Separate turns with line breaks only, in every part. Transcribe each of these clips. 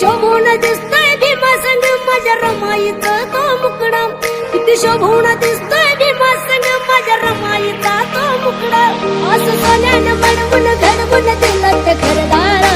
दिसतोय भीमा संग माझ्या रमाईचा तो मुकडा. किती शोभून दिसतोय भीमा संग माझ्या रमाईचा तो मुकडा. असं सोन्यानं बनवून घडवून दिलं ते घरदार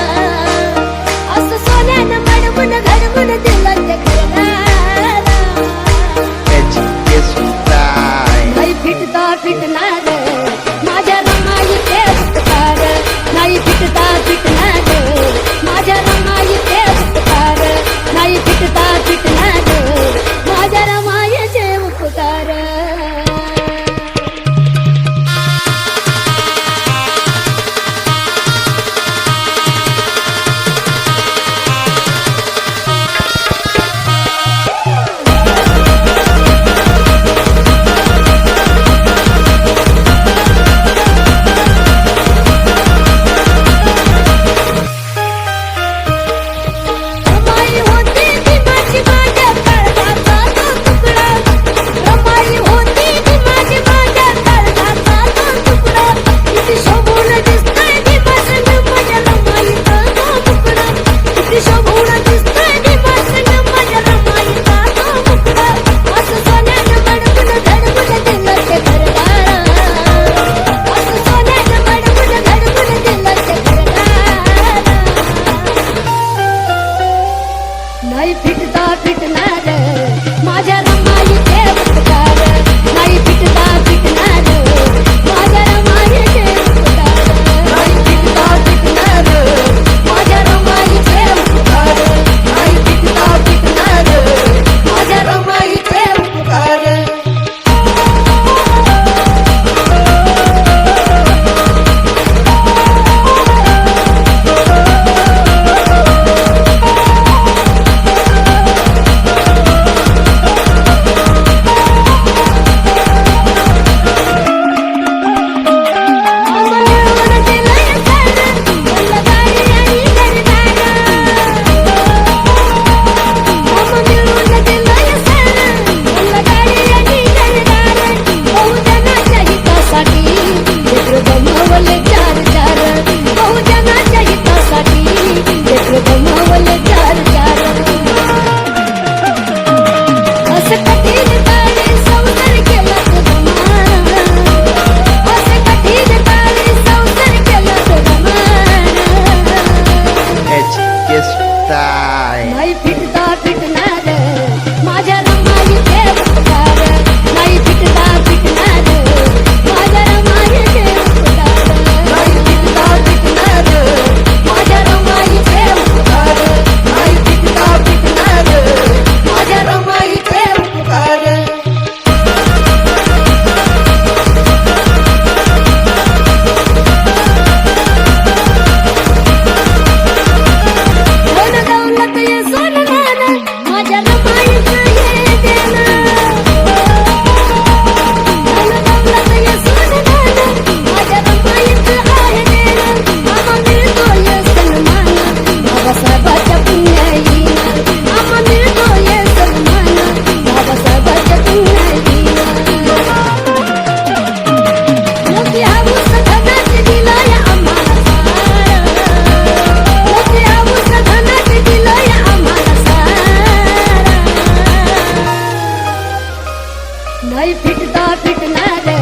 भाई फिटदा फिटना रे